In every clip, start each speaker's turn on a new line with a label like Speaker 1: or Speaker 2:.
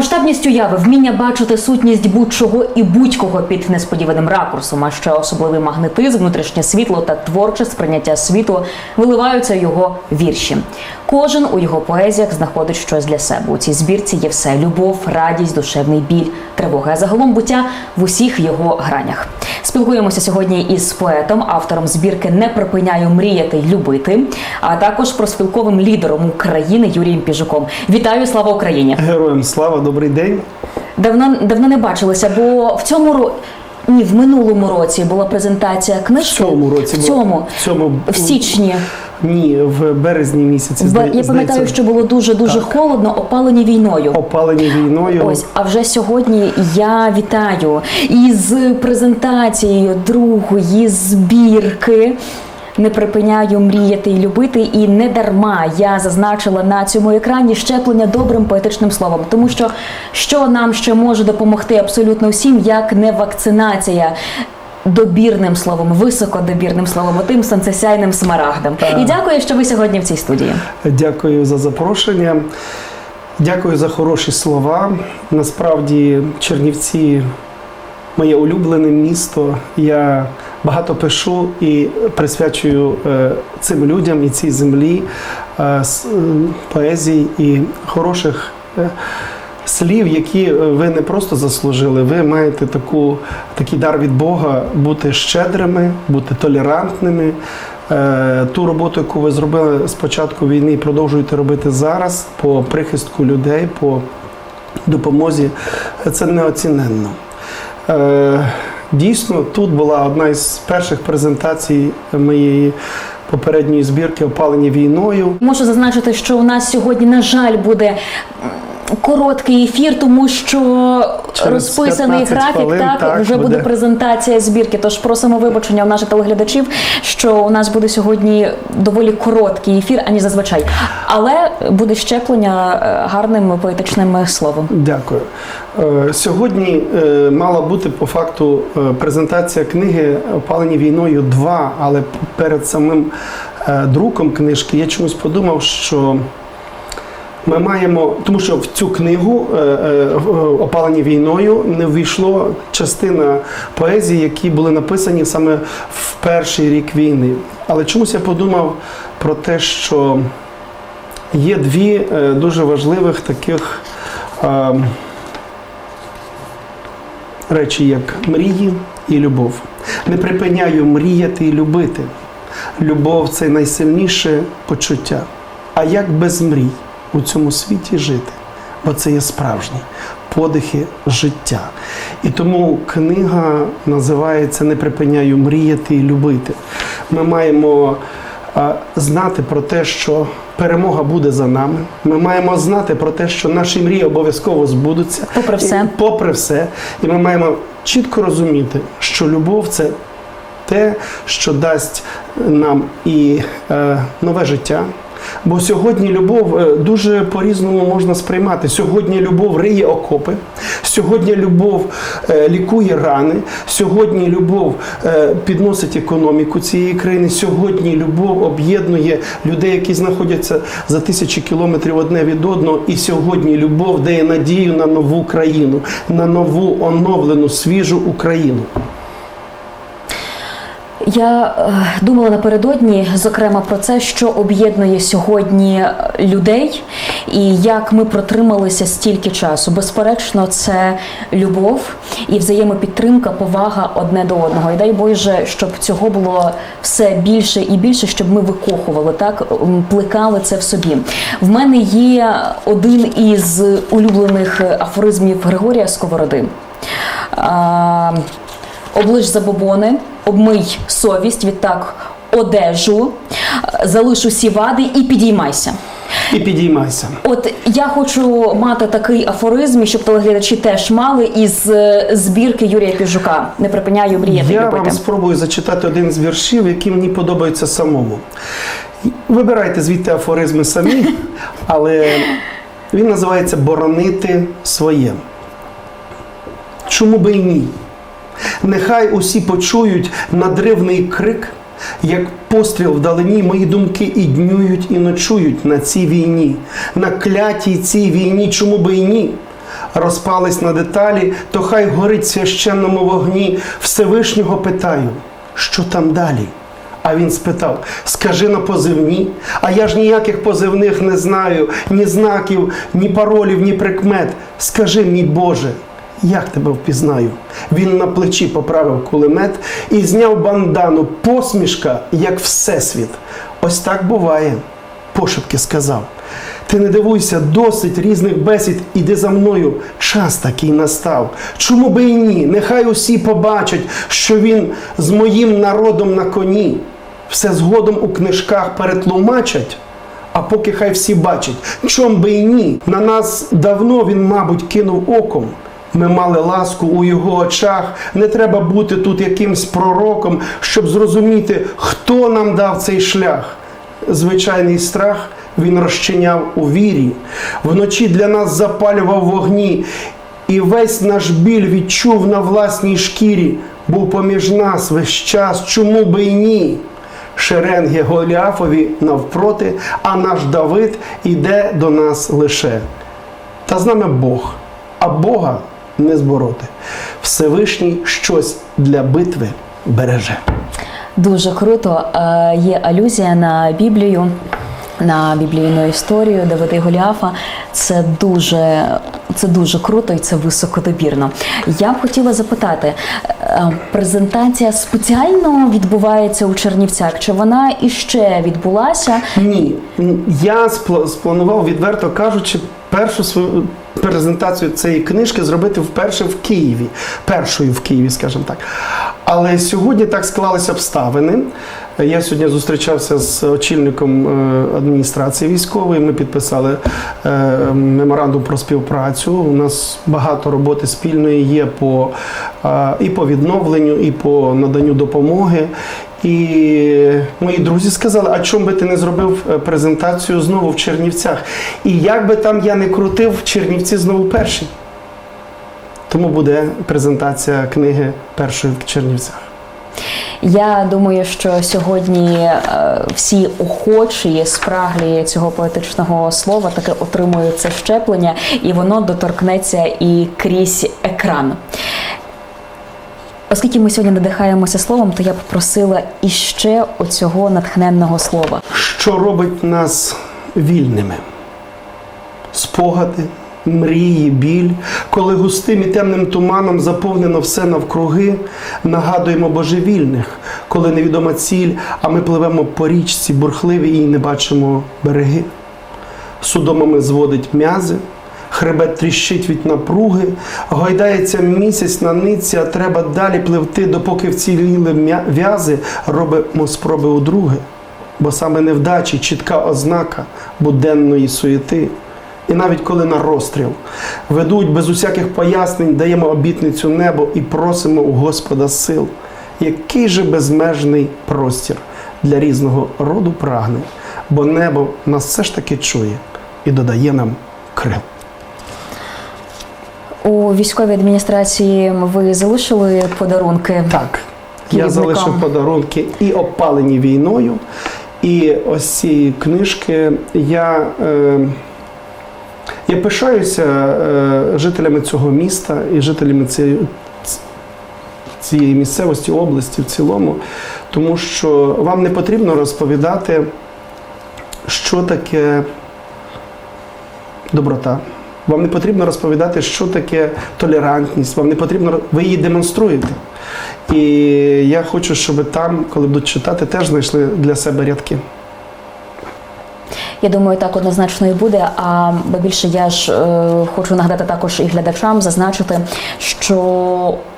Speaker 1: Масштабність уяви, вміння бачити сутність будь-чого і будь-кого під несподіваним ракурсом, а ще особливий магнетизм, внутрішнє світло та творче сприйняття світу виливаються його вірші. Кожен у його поезіях знаходить щось для себе. У цій збірці є все: любов, радість, душевний біль, тривога, а загалом буття в усіх його гранях. Спілкуємося сьогодні із поетом, автором збірки Не припиняю мріяти й любити, а також проспілковим лідером України Юрієм Піжуком. Вітаю, слава Україні!
Speaker 2: Героям слава, добрий день.
Speaker 1: Давно давно не бачилися, бо в цьому. Ні, в минулому році була презентація книжки.
Speaker 2: В цьому році
Speaker 1: в цьому
Speaker 2: в цьому
Speaker 1: в січні.
Speaker 2: ні, в березні місяці. Б...
Speaker 1: Я пам'ятаю, що було дуже дуже холодно, опалені війною.
Speaker 2: опалені війною.
Speaker 1: Ось, а вже сьогодні я вітаю із презентацією другої збірки. Не припиняю мріяти і любити, і не дарма я зазначила на цьому екрані щеплення добрим поетичним словом, тому що що нам ще може допомогти абсолютно всім, як не вакцинація. Добірним словом, високодобірним словом, отим сонцесяйним смарагдом. І дякую, що ви сьогодні в цій студії.
Speaker 2: Дякую за запрошення. Дякую за хороші слова. Насправді, Чернівці моє улюблене місто. Я багато пишу і присвячую е, цим людям і цій землі е, е, поезій і хороших. Слів, які ви не просто заслужили, ви маєте таку, такий дар від Бога бути щедрими, бути толерантними. Ту роботу, яку ви зробили з початку війни, продовжуєте робити зараз по прихистку людей, по допомозі, це неоціненно. Дійсно, тут була одна із перших презентацій моєї попередньої збірки Опалені війною.
Speaker 1: Можу зазначити, що у нас сьогодні, на жаль, буде короткий ефір, тому що
Speaker 2: Через
Speaker 1: розписаний графік.
Speaker 2: хвилин,
Speaker 1: так,
Speaker 2: так,
Speaker 1: вже буде
Speaker 2: буде.
Speaker 1: презентація збірки. Тож просимо вибачення у наших телеглядачів, що у нас буде сьогодні доволі короткий ефір, ані зазвичай. Але буде щеплення е, гарним поетичним словом.
Speaker 2: Дякую. Е, Сьогодні е, мала бути по факту презентація книги Опалені війною 2, але перед самим друком книжки я чомусь подумав, що ми маємо, тому що в цю книгу е, е, в- Опалені війною не ввійшло частина поезії, які були написані саме в перший рік війни. Але чомусь я подумав про те, що є дві е, дуже важливих таких. е, речі, як мрії і любов. Не припиняю мріяти і любити. Любов це найсильніше почуття. А як без мрій у цьому світі жити? Бо це є справжні подихи життя. І тому книга називається Не припиняю мріяти і любити. Ми маємо знати про те, що перемога буде за нами. Ми маємо знати про те, що наші мрії обов'язково збудуться.
Speaker 1: Попри все.
Speaker 2: І, попри все. І ми маємо чітко розуміти, що любов це те, що дасть нам і е, нове життя. Бо сьогодні любов е, дуже по-різному можна сприймати. Сьогодні любов риє окопи, сьогодні любов е, лікує рани, сьогодні любов е, підносить економіку цієї країни. Сьогодні любов об'єднує людей, які знаходяться за тисячі кілометрів одне від одного. І сьогодні любов дає надію на нову країну, на нову оновлену свіжу Україну.
Speaker 1: Я е, думала напередодні, зокрема, про це, що об'єднує сьогодні людей, і як ми протрималися стільки часу. Безперечно, це любов і взаємопідтримка, повага одне до одного. І дай Боже, щоб цього було все більше і більше, щоб ми викохували, так плекали це в собі. В мене є один із улюблених афоризмів Григорія Сковороди. Оближ забобони, обмий совість, відтак одежу, залиш усі вади і підіймайся.
Speaker 2: І підіймайся.
Speaker 1: От я хочу мати такий афоризм, щоб телеглядачі теж мали із е, збірки Юрія Піжука. Не припиняю мріяти
Speaker 2: Я
Speaker 1: любити.
Speaker 2: вам спробую зачитати один з віршів, який мені подобається самому. Вибирайте звідти афоризми самі, але він називається Боронити своє. Чому би і ні? Нехай усі почують надривний крик, як постріл вдалині, мої думки і днюють, і ночують на цій війні, на клятій цій війні, чому би і ні? розпались на деталі, то хай горить священному вогні. Всевишнього питаю, що там далі? А він спитав: скажи на позивні, а я ж ніяких позивних не знаю, ні знаків, ні паролів, ні прикмет. Скажи, мій Боже, як тебе впізнаю? Він на плечі поправив кулемет і зняв бандану, посмішка, як всесвіт. Ось так буває, пошепки сказав. Ти не дивуйся, досить різних бесід, іди за мною. Час такий настав. Чому би і ні? Нехай усі побачать, що він з моїм народом на коні. Все згодом у книжках перетлумачать. А поки хай всі бачать, чом би і ні. На нас давно він, мабуть, кинув оком. Ми мали ласку у його очах. Не треба бути тут якимсь пророком, щоб зрозуміти, хто нам дав цей шлях. Звичайний страх він розчиняв у вірі, вночі для нас запалював вогні, і весь наш біль відчув на власній шкірі, був поміж нас весь час, чому би і ні? Шеренги Голіафові навпроти, а наш Давид іде до нас лише. Та з нами Бог, а Бога не збороти. Всевишній щось для битви береже.
Speaker 1: Дуже круто. Е, Є алюзія на Біблію, на біблійну історію Давида і Голіафа. Це дуже, це дуже круто і це високодобірно. Я б хотіла запитати, е, презентація спеціально відбувається у Чернівцях? Чи вона іще відбулася?
Speaker 2: Ні, я спла- спланував, відверто кажучи, першу свою презентацію цієї книжки зробити вперше в Києві. Першою в Києві, скажімо так. Але сьогодні так склалися обставини. Я сьогодні зустрічався з очільником е, адміністрації військової. Ми підписали е, меморандум про співпрацю. У нас багато роботи спільної є по е, і по відновленню, і по наданню допомоги. І мої друзі сказали, а чому би ти не зробив е, презентацію знову в Чернівцях? І як би там я не крутив, Чернівці знову перші. Тому буде презентація книги першої в Чернівцях.
Speaker 1: Я думаю, що сьогодні е, всі охочі, спраглі цього поетичного слова таки отримують це щеплення, і воно доторкнеться і крізь екран. Оскільки ми сьогодні надихаємося словом, то я б просила іще оцього натхненного слова.
Speaker 2: Що робить нас вільними? Спогади, мрії, біль, коли густим і темним туманом заповнено все навкруги, нагадуємо божевільних, коли невідома ціль, а ми пливемо по річці бурхливі і не бачимо береги. Судомами зводить м'язи, хребет тріщить від напруги, гойдається місяць на ниці, а треба далі пливти, допоки вціліли в'язи, робимо спроби удруге. Бо саме невдачі чітка ознака буденної суєти. І навіть коли на розстріл ведуть без усяких пояснень, даємо обітницю небо і просимо у Господа сил. Який же безмежний простір для різного роду прагнень, бо небо нас все ж таки чує і додає нам крил.
Speaker 1: У військовій адміністрації ви залишили подарунки.
Speaker 2: Так, я залишив подарунки і опалені війною, і ось ці книжки я. Е, я пишаюся е, жителями цього міста і жителями цієї, цієї місцевості, області в цілому, тому що вам не потрібно розповідати, що таке доброта. Вам не потрібно розповідати, що таке толерантність. Вам не потрібно ви її демонструєте. І я хочу, щоб там, коли будуть читати, теж знайшли для себе рядки.
Speaker 1: Я думаю, так однозначно і буде. А більше я ж е, хочу нагадати також і глядачам зазначити, що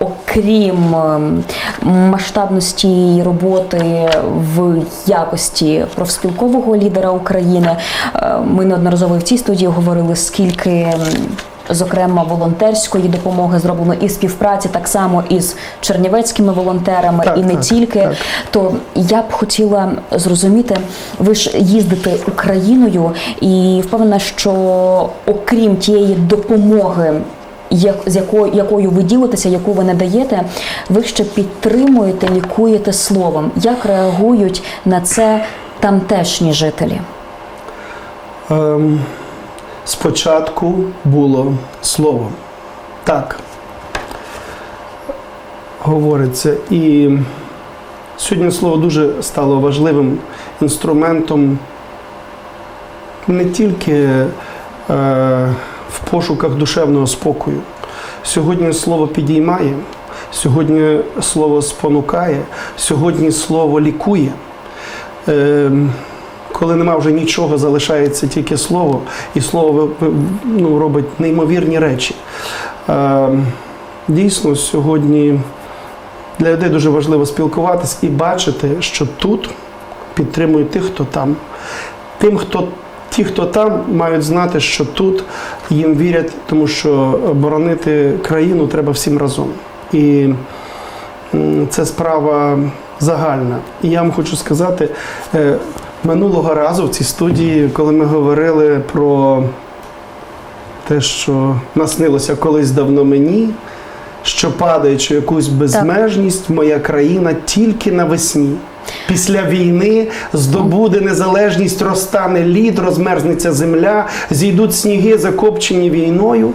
Speaker 1: окрім ем, масштабності роботи в якості профспілкового лідера України, е, ми неодноразово в цій студії говорили, скільки. Ем, Зокрема, волонтерської допомоги зроблено і співпраці так само із чернівецькими волонтерами,
Speaker 2: Так,
Speaker 1: і не
Speaker 2: так,
Speaker 1: тільки.
Speaker 2: так.
Speaker 1: То я б хотіла зрозуміти, ви ж їздите Україною, і впевнена, що окрім тієї допомоги, як- з якою, якою ви ділитеся, яку ви надаєте, ви ще підтримуєте, лікуєте словом. Як реагують на це тамтешні жителі?
Speaker 2: Ем, спочатку було слово. Так. Говориться. І сьогодні слово дуже стало важливим інструментом не тільки е, в пошуках душевного спокою. Сьогодні слово підіймає, сьогодні слово спонукає, сьогодні слово лікує. Е, коли нема вже нічого, залишається тільки слово, і слово ну, робить неймовірні речі. Е, Дійсно, сьогодні для людей дуже важливо спілкуватись і бачити, що тут підтримують тих, хто там. Тим, хто ті, хто там, мають знати, що тут їм вірять, тому що боронити країну треба всім разом. І це справа загальна. І я вам хочу сказати, е, минулого разу в цій студії, коли ми говорили про те, що наснилося колись давно мені, що падаючи якусь безмежність, моя країна тільки навесні. Після війни здобуде незалежність, розтане лід, розмерзнеться земля, зійдуть сніги, закопчені війною,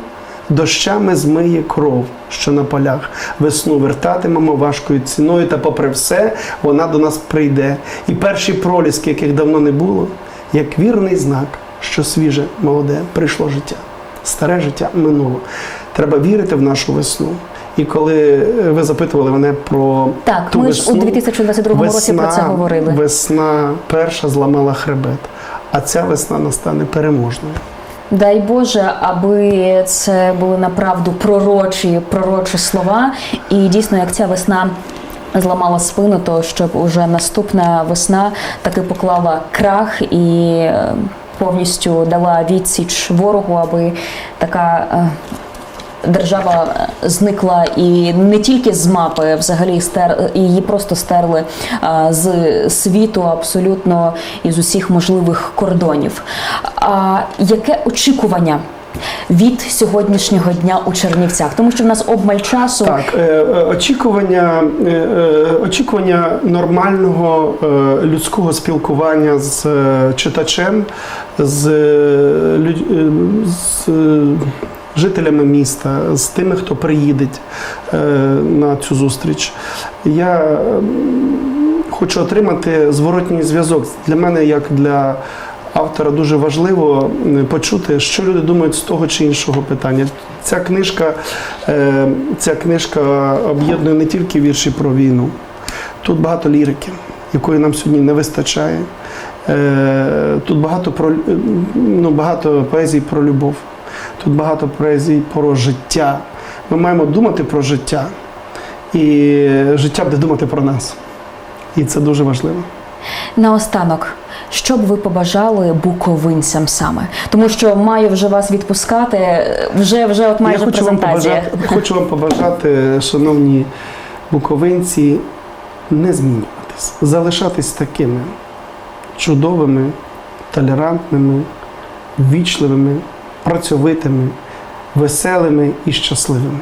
Speaker 2: дощами змиє кров, що на полях. Весну вертатимемо важкою ціною, та попри все вона до нас прийде. І перші проліски, яких давно не було, як вірний знак, що свіже, молоде, прийшло життя. Старе життя минуло. Треба вірити в нашу весну. І коли е, ви запитували мене про
Speaker 1: Так,
Speaker 2: ту
Speaker 1: ми ж у
Speaker 2: весну,
Speaker 1: 2022 році про це говорили.
Speaker 2: Весна перша зламала хребет, а ця весна настане переможною.
Speaker 1: Дай Боже, аби це були направду пророчі, пророчі слова. І дійсно, як ця весна зламала спину, то щоб уже наступна весна таки поклала крах і е, повністю дала відсіч ворогу, аби така. Держава зникла і не тільки з мапи, взагалі стер її просто стерли з світу абсолютно із усіх можливих кордонів. А яке очікування від сьогоднішнього дня у Чернівцях? Тому що в нас обмаль часу.
Speaker 2: Так, е, е, очікування, е, очікування нормального людського спілкування з читачем, з, з жителями міста, з тими, хто приїде е, на цю зустріч. Я хочу отримати зворотній зв'язок. Для мене, як для автора, дуже важливо почути, що люди думають з того чи іншого питання. Ця книжка, е, ця книжка об'єднує не тільки вірші про війну. Тут багато лірики, якої нам сьогодні не вистачає. Е, Тут багато про ну, багато поезій про любов. Тут багато поезій про життя. Ми маємо думати про життя, і життя буде думати про нас. І це дуже важливо.
Speaker 1: Наостанок, що б ви побажали буковинцям саме? Тому що маю вже вас відпускати. Вже вже от майже
Speaker 2: Я хочу вам,
Speaker 1: презентація.
Speaker 2: побажати, хочу вам побажати, шановні буковинці, не змінюватись, залишатись такими чудовими, толерантними, ввічливими, працьовитими, веселими і щасливими.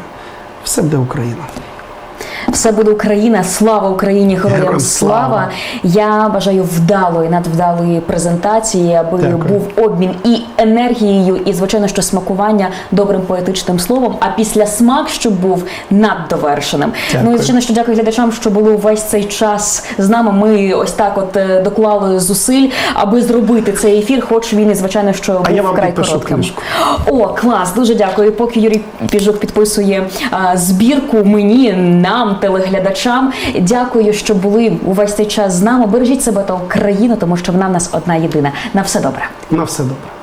Speaker 2: Все буде Україна.
Speaker 1: Все буде Україна, слава Україні, героям слава.
Speaker 2: слава.
Speaker 1: Я бажаю вдалої, надвдалої презентації, аби
Speaker 2: Дякую.
Speaker 1: був обмін і енергією, і звичайно, що смакування добрим поетичним словом. А після смак, щоб був наддовершеним.
Speaker 2: Дякую.
Speaker 1: Ну і звичайно, що дякую глядачам, що були увесь цей час з нами. Ми ось так, от е, доклали зусиль, аби зробити цей ефір, хоч він і звичайно, що був
Speaker 2: А я вам підпишу
Speaker 1: коротким.
Speaker 2: книжку.
Speaker 1: О, клас, дуже дякую. Поки Юрій Піжук підписує а, збірку мені, нам, телеглядачам. Дякую, що були увесь цей час з нами. Бережіть себе та Україну, тому що вона в нас одна єдина. На все добре.
Speaker 2: На все добре.